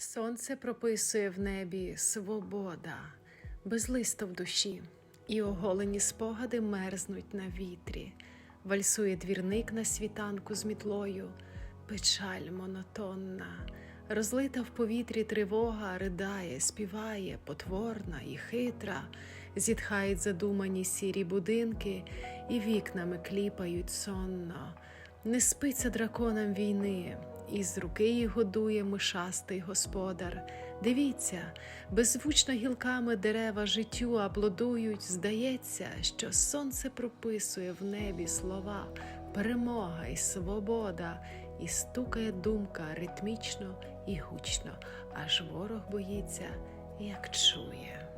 Сонце прописує в небі свобода, безлисто в душі, і оголені спогади мерзнуть на вітрі. Вальсує двірник на світанку з мітлою, печаль монотонна, розлита в повітрі тривога, ридає, співає, потворна і хитра, зітхають задумані сірі будинки, і вікнами кліпають сонно. Не спиться драконам війни, і з руки їх годує мишастий господар. Дивіться, беззвучно гілками дерева життю аплодують. Здається, що сонце прописує в небі слова, перемога і свобода, і стукає думка ритмічно і гучно, аж ворог боїться, як чує.